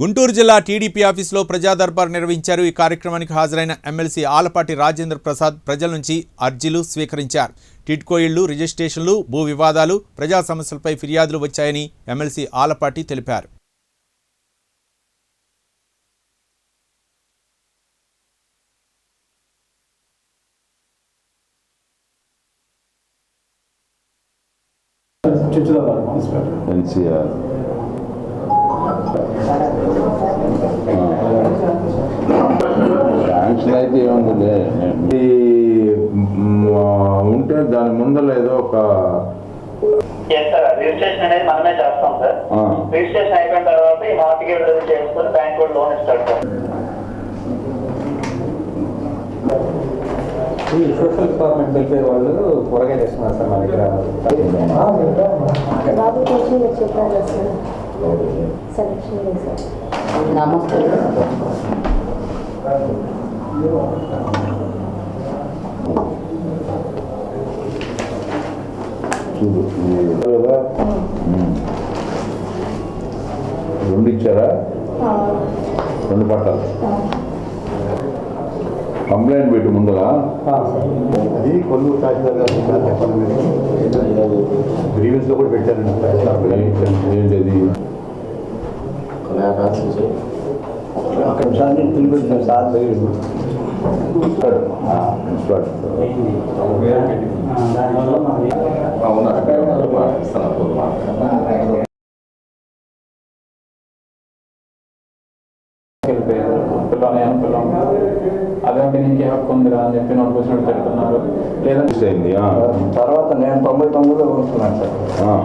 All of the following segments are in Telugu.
గుంటూరు జిల్లా టీడీపీ ఆఫీసులో ప్రజా దర్బార్ నిర్వహించారు. ఈ కార్యక్రమానికి హాజరైన ఎమ్మెల్సీ ఆలపాటి రాజేంద్ర ప్రసాద్ ప్రజల నుంచి అర్జీలు స్వీకరించారు. టిడ్కో ఇళ్ళు రిజిస్ట్రేషన్లు భూ వివాదాలు ప్రజా సమస్యలపై ఫిర్యాదులు వచ్చాయని ఎమ్మెల్సీ ఆలపాటి తెలిపారు. ఎన్సీఆర్. అయితే ఏముందిలే ఇది మ్, ఉంటే దాని ముందర ఏదో ఒక రిజిస్ట్రేషన్ అనేది మనమే చేస్తాం సార్. రిజిస్ట్రేషన్ అయిపోయిన తర్వాత ఈ మార్కెట్ రిలీజ్ చేసుకుని బ్యాంక్ కూడా లోన్ ఇస్తాడు సార్ ఈ సోషల్ డిపార్ట్మెంట్ వెల్ఫేర్ వాళ్ళు కూరగాయలు ఇస్తున్నారు సార్ మా దగ్గర. నమస్తే. కదా. రెండు ఇచ్చారా? రెండు పట్టాలు. కంప్లైంట్ పెట్టి ముందుగా అది కొల్లూరు తహసీల్దార్ గారు చెప్పండి మీరు. గ్రీవెన్స్లో కూడా పెట్టారండి అక్కడ సార్ పిలిపించారు సార్. ఆ, ఇన్స్పాక్టర్. అవునా వెళ్ళిపోయారు పిల్లలు ఏం పిల్లలు అదేంటి నీకే హక్కు ఉందిరా అని చెప్పి నోట్ వచ్చినట్టు పెడుతున్నారు లేదంటే అయింది తర్వాత నేను తొంభై తొమ్మిదిలో కొనుక్కున్నాను సార్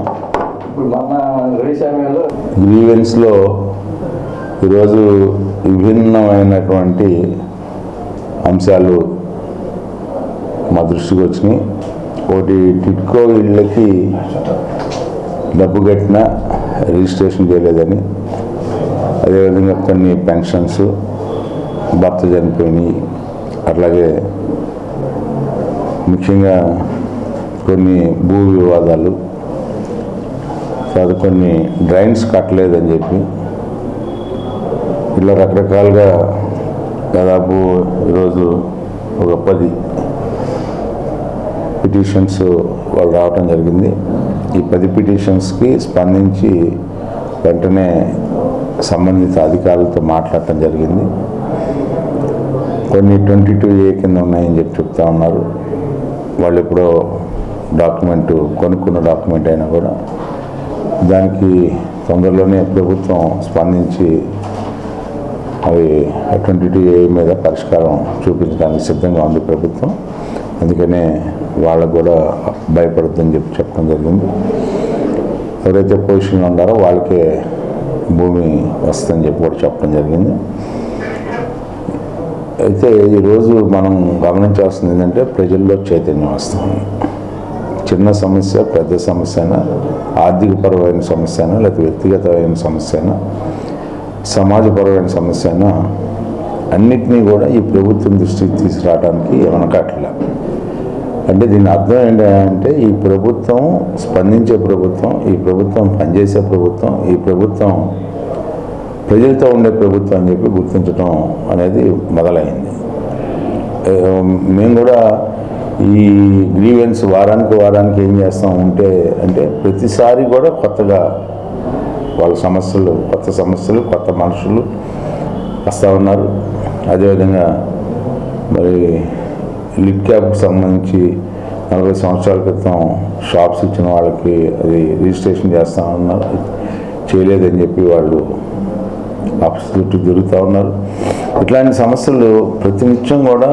ఇప్పుడు మొన్న రవి సమయంలో గ్రీవెన్స్లో ఈరోజు విభిన్నమైనటువంటి అంశాలు మా దృష్టికి వచ్చినాయి. ఒకటి టిట్కో ఇళ్ళకి డబ్బు కట్టిన రిజిస్ట్రేషన్ చేయలేదని. అదేవిధంగా కొన్ని పెన్షన్స్ భర్త చనిపోయినాయి. అట్లాగే ముఖ్యంగా కొన్ని భూ వివాదాలు తర్వాత కొన్ని డ్రైన్స్ కట్టలేదని చెప్పి ఇలా రకరకాలుగా దాదాపు ఈరోజు ఒక పది పిటిషన్స్ వాళ్ళు రావటం జరిగింది. ఈ పది పిటిషన్స్కి స్పందించి వెంటనే సంబంధిత అధికారులతో మాట్లాడటం జరిగింది. కొన్ని ట్వంటీ టూ ఏ కింద ఉన్నాయని చెప్పి చెప్తా ఉన్నారు. వాళ్ళు ఎప్పుడో డాక్యుమెంట్ కొనుక్కున్న డాక్యుమెంట్ అయినా కూడా దానికి తొందరలోనే ప్రభుత్వం స్పందించి అవి అటువంటి ఏ మీద పరిష్కారం చూపించడానికి సిద్ధంగా ఉంది ప్రభుత్వం. అందుకనే వాళ్ళకు కూడా భయపడుతుందని చెప్పి చెప్పడం జరిగింది. ఎవరైతే పొజిషన్లో ఉన్నారో వాళ్ళకే భూమి వస్తుందని చెప్పి కూడా చెప్పడం జరిగింది. అయితే ఈరోజు మనం గమనించాల్సింది ఏంటంటే ప్రజల్లో చైతన్యం వస్తుంది. చిన్న సమస్య పెద్ద సమస్య అయినా ఆర్థికపరమైన సమస్య అయినా లేకపోతే వ్యక్తిగతమైన సమస్య అయినా సమాజపరమైన సమస్య అయినా అన్నిటినీ కూడా ఈ ప్రభుత్వం దృష్టికి తీసుకురావడానికి వెనకట్ల. అంటే దీని అర్థం ఏంటంటే ఈ ప్రభుత్వం స్పందించే ప్రభుత్వం ఈ ప్రభుత్వం పనిచేసే ప్రభుత్వం ఈ ప్రభుత్వం ప్రజలతో ఉండే ప్రభుత్వం అని చెప్పి గుర్తించడం అనేది మొదలైంది. మేము కూడా ఈ గ్రీవెన్స్ వారానికి వారానికి ఏం చేస్తాం ఉంటే అంటే ప్రతిసారి కూడా కొత్తగా వాళ్ళ సమస్యలు కొత్త సమస్యలు కొత్త మనుషులు వస్తూ ఉన్నారు. అదేవిధంగా మరి లిప్ క్యాబ్కి సంబంధించి నలభై సంవత్సరాల క్రితం షాప్స్ ఇచ్చిన వాళ్ళకి అది రిజిస్ట్రేషన్ చేస్తా ఉన్నారు. చేయలేదని చెప్పి వాళ్ళు ఆఫీస్ చుట్టూ తిరుగుతూ ఉన్నారు. ఇట్లాంటి సమస్యలు ప్రతినిత్యం కూడా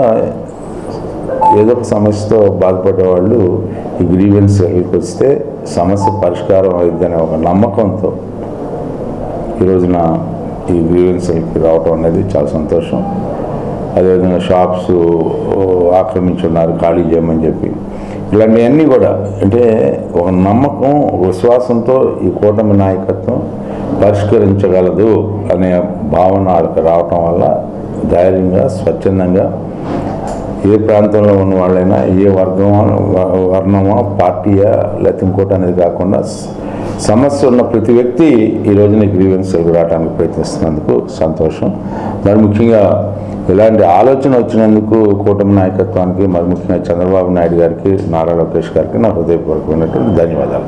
ఏదో ఒక సమస్యతో బాధపడే వాళ్ళు ఈ గ్రీవెన్స్ వస్తే సమస్య పరిష్కారం అవుతుందనే ఒక నమ్మకంతో ఈ రోజున ఈ గ్రీవెన్స్కి రావటం అనేది చాలా సంతోషం. అదేవిధంగా షాప్స్ ఆక్రమించున్నారు ఖాళీ చేయమని చెప్పి. ఇలాంటివన్నీ కూడా అంటే ఒక నమ్మకం విశ్వాసంతో ఈ కూటమి నాయకత్వం పరిష్కరించగలదు అనే భావన వాళ్ళకి రావటం వల్ల ధైర్యంగా స్వచ్ఛందంగా ఏ ప్రాంతంలో ఉన్న వాళ్ళైనా ఏ వర్గం వర్ణమో పార్టీయా లేకపోతే ఇంకోటి అనేది కాకుండా సమస్య ఉన్న ప్రతి వ్యక్తి ఈ రోజున నీ గ్రీవెన్స్ రావడానికి ప్రయత్నిస్తున్నందుకు సంతోషం. మరి ముఖ్యంగా ఇలాంటి ఆలోచన వచ్చినందుకు కూటమి నాయకత్వానికి మరి ముఖ్యంగా చంద్రబాబు నాయుడు గారికి నారా లోకేష్ గారికి నా హృదయపూర్వకమైనటువంటి ధన్యవాదాలు.